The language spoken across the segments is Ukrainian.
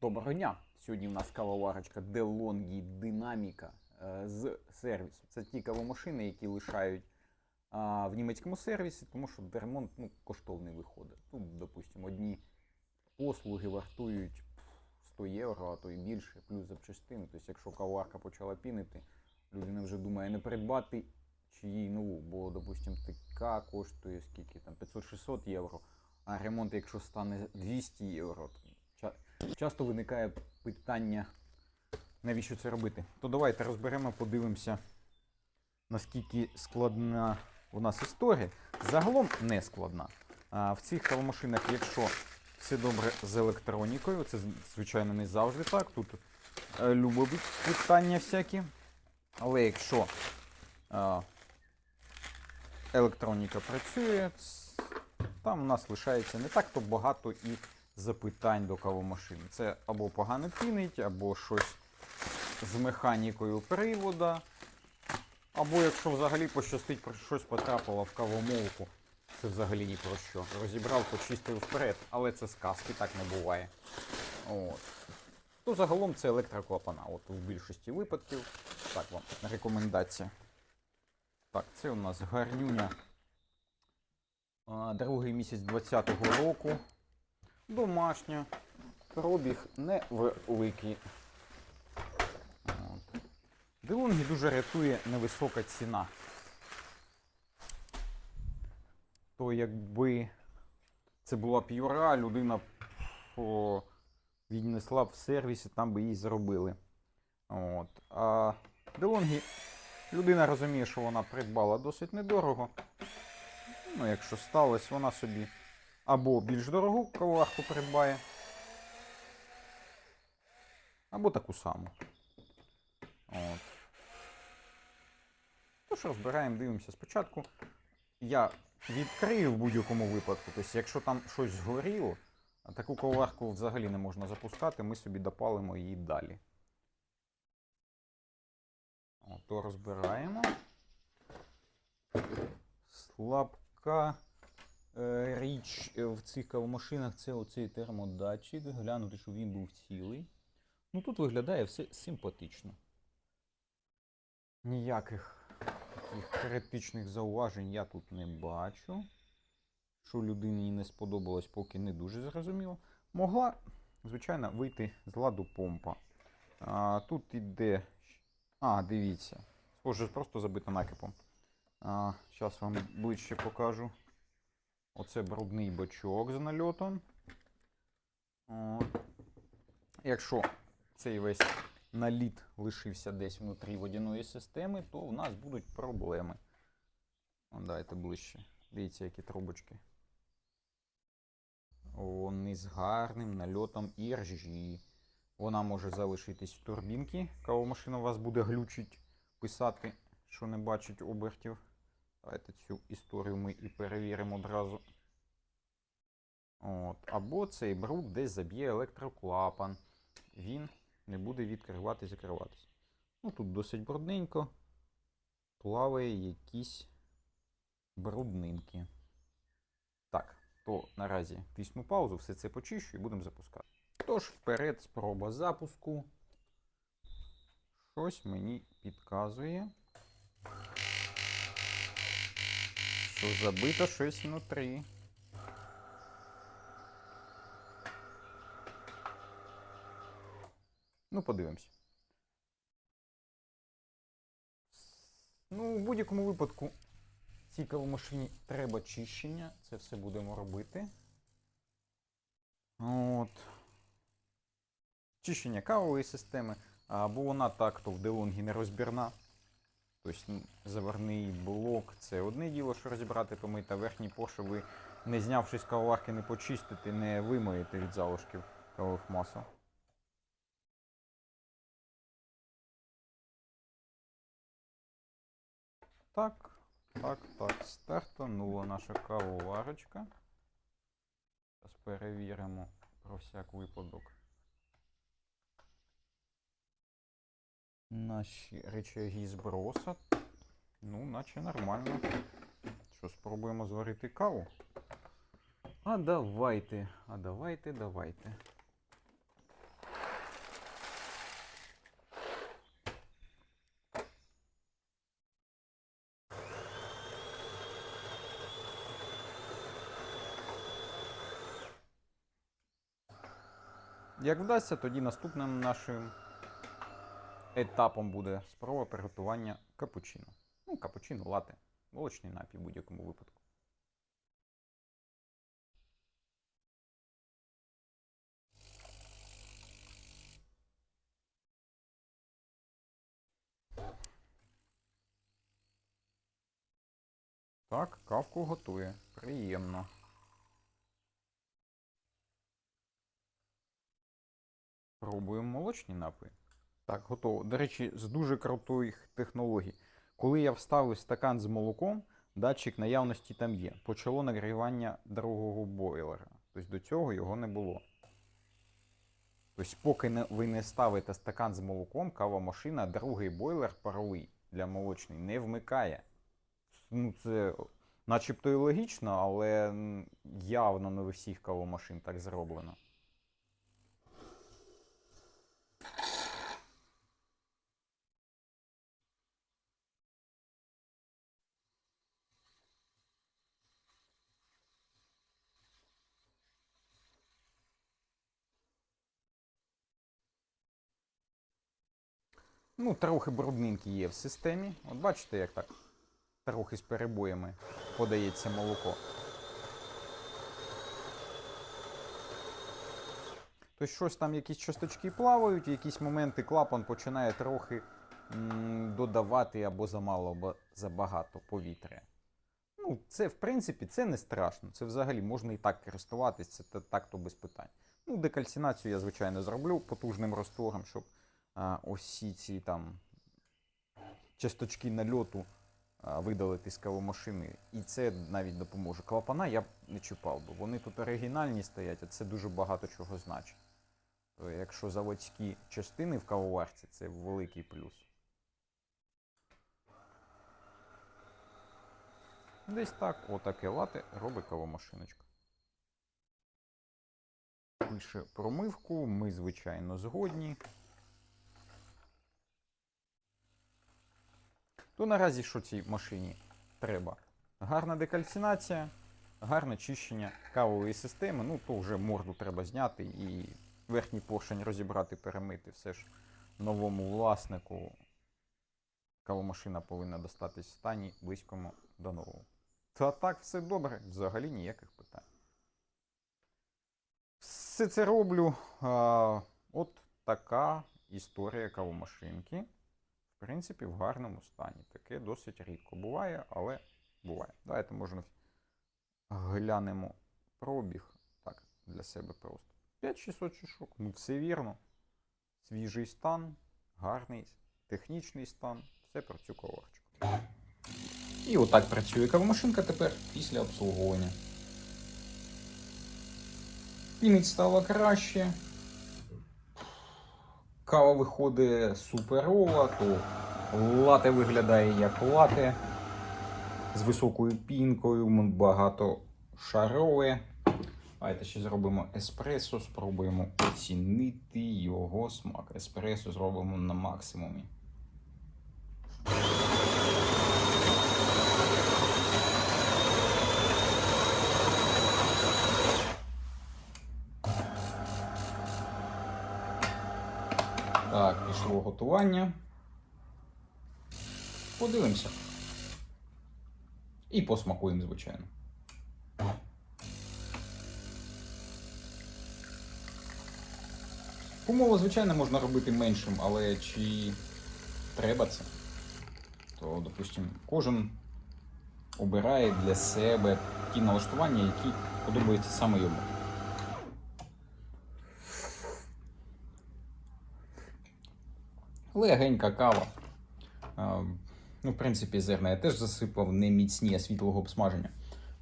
Доброго дня! Сьогодні в нас кавоварочка DeLonghi Dynamica е, з сервісу. Це ті кавомашини, які лишають а, в німецькому сервісі, тому що ремонт ну, коштовний виходить. Тут, допустимо, одні послуги вартують 100 євро, а то і більше, плюс запчастини. Тобто, якщо кавоварка почала пінити, людина вже думає не придбати чи їй нову, бо, допустимо, така коштує скільки там 500-600 євро, а ремонт, якщо стане 200 євро, часто виникає питання, навіщо це робити. То давайте розберемо, подивимося, наскільки складна у нас історія. Загалом не складна. А в цих кавомашинах, якщо все добре з електронікою, це звичайно не завжди так. Тут е, любові питання всякі. Але якщо е, електроніка працює, там у нас лишається не так то багато і запитань до кавомашини. Це або погано пінить, або щось з механікою привода, або якщо взагалі пощастить, щось потрапило в кавомолку, це взагалі ні про що. Розібрав, почистив вперед, але це сказки, так не буває. От. То загалом це електроклапана. От в більшості випадків. Так вам рекомендація. Так, це у нас гарнюня. Другий місяць 20-го року. Домашня. Пробіг невеликий. От. Делонгі дуже рятує невисока ціна. То якби це була б юра, людина б віднесла в сервісі, там би її зробили. От. А Делонгі людина розуміє, що вона придбала досить недорого. Ну, якщо сталося, вона собі або більш дорогу каварку придбає, або таку саму. От. Тож розбираємо, дивимося спочатку. Я відкрию в будь-якому випадку. Тобто, якщо там щось згоріло, таку коварку взагалі не можна запускати, ми собі допалимо її далі. От, то розбираємо. Слабка річ е, в цих кавомашинах це оцей термодатчик. Глянути, щоб він був цілий. Ну тут виглядає все симпатично. Ніяких таких критичних зауважень я тут не бачу. Що людині не сподобалось, поки не дуже зрозуміло. Могла, звичайно, вийти з ладу помпа. А, тут іде. А, дивіться. Схоже, просто забита накипом. Зараз вам ближче покажу. Оце брудний бачок з нальотом. От. Якщо цей весь наліт лишився десь внутрі водяної системи, то в нас будуть проблеми. О, дайте ближче. Дивіться, які трубочки. Вони з гарним нальотом іржі. Вона може залишитись в турбінці. Кавомашина у вас буде глючить писати, що не бачить обертів. Давайте цю історію ми і перевіримо одразу. От. Або цей бруд десь заб'є електроклапан. Він не буде відкривати і закриватися. Ну, тут досить брудненько. Плаває якісь бруднинки. Так, то наразі тисну паузу, все це почищу і будемо запускати. Тож, вперед, спроба запуску. Щось мені підказує. Що забито щось внутрі. Ну, подивимось. Ну, в будь-якому випадку цій кавомашині треба чищення. Це все будемо робити. От. Чищення кавової системи. Або вона так, то в делонгі нерозбірна. Тобто заварний блок це одне діло, що розібрати, помити, а верхній поршень ви, не знявши з кавоварки, не почистите, не вимоєте від залишків кавових масел. Так, так, так. Стартанула наша кавоварочка. Зараз перевіримо про всяк випадок. наші речаги з. Ну, наче нормально. Що, спробуємо зварити каву? А давайте, а давайте, давайте. Як вдасться, тоді наступним нашим етапом буде спроба приготування капучино. Ну, капучино, лате, молочний напій в будь-якому випадку. Так, кавку готує. Приємно. Пробуємо молочні напої. Так, готово. До речі, з дуже крутих технологій. Коли я вставив стакан з молоком, датчик наявності там є. Почало нагрівання другого бойлера. Тобто до цього його не було. Тобто, поки ви не ставите стакан з молоком, кавомашина, другий бойлер паровий для молочний не вмикає. Ну, це начебто і логічно, але явно не у всіх кавомашин так зроблено. Ну, трохи бруднинки є в системі. От бачите, як так трохи з перебоями подається молоко. Тобто щось там, якісь часточки плавають, в якісь моменти клапан починає трохи додавати або замало, або забагато повітря. Ну, це, в принципі, це не страшно. Це взагалі можна і так користуватись, це так то без питань. Ну, декальцинацію я, звичайно, зроблю потужним роствором, щоб ось ці там часточки нальоту видалити з кавомашини. І це навіть допоможе. Клапана я б не чіпав би. Вони тут оригінальні стоять, а це дуже багато чого значить. Якщо заводські частини в кавоварці, це великий плюс. Десь так, отаке лате робить кавомашиночка. Більше промивку, ми, звичайно, згодні. То наразі що цій машині треба? Гарна декальцинація, гарне чищення кавової системи. Ну, то вже морду треба зняти і верхній поршень розібрати, перемити. Все ж новому власнику кавомашина повинна достатись в стані близькому до нового. Та так все добре, взагалі ніяких питань. Все це роблю. А, от така історія кавомашинки. Принципі, в гарному стані. Таке досить рідко буває, але буває. Давайте можна глянемо пробіг. Так, для себе просто. 5600 чашок. Ну, все вірно. Свіжий стан, гарний технічний стан. Все про цю коварчику. І отак працює кавомашинка тепер після обслуговування. Пінить стало краще. Кава виходить суперова, то лате виглядає як лате з високою пінкою, багато шарове. Давайте ще зробимо еспресо, спробуємо оцінити його смак. Еспресо зробимо на максимумі. Так, пішло готування. Подивимося. І посмакуємо, звичайно. Помолу, звичайно, можна робити меншим, але чи треба це? То, допустимо, кожен обирає для себе ті налаштування, які подобаються саме йому. Легенька кава. Ну, в принципі, зерна я теж засипав не міцні, а світлого обсмаження.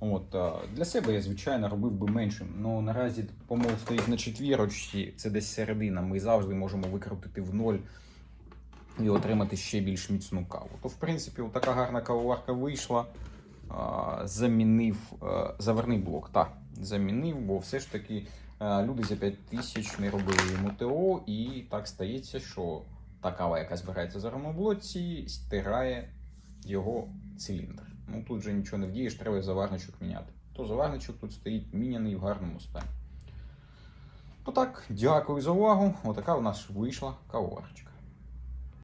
От, для себе я, звичайно, робив би меншим. Ну наразі помол стоїть на четвірочці, це десь середина. Ми завжди можемо викрутити в ноль і отримати ще більш міцну каву. То, в принципі, така гарна кавоварка вийшла. Замінив а, заварний блок. Так, замінив, бо все ж таки люди за 5 тисяч не робили йому ТО, і так стається, що та кава, яка збирається в ромоблоці, стирає його циліндр. Ну тут же нічого не вдієш, треба заварничок міняти. То заварничок тут стоїть міняний в гарному стані. Ну так, дякую за увагу. Отака у нас вийшла кавоварочка.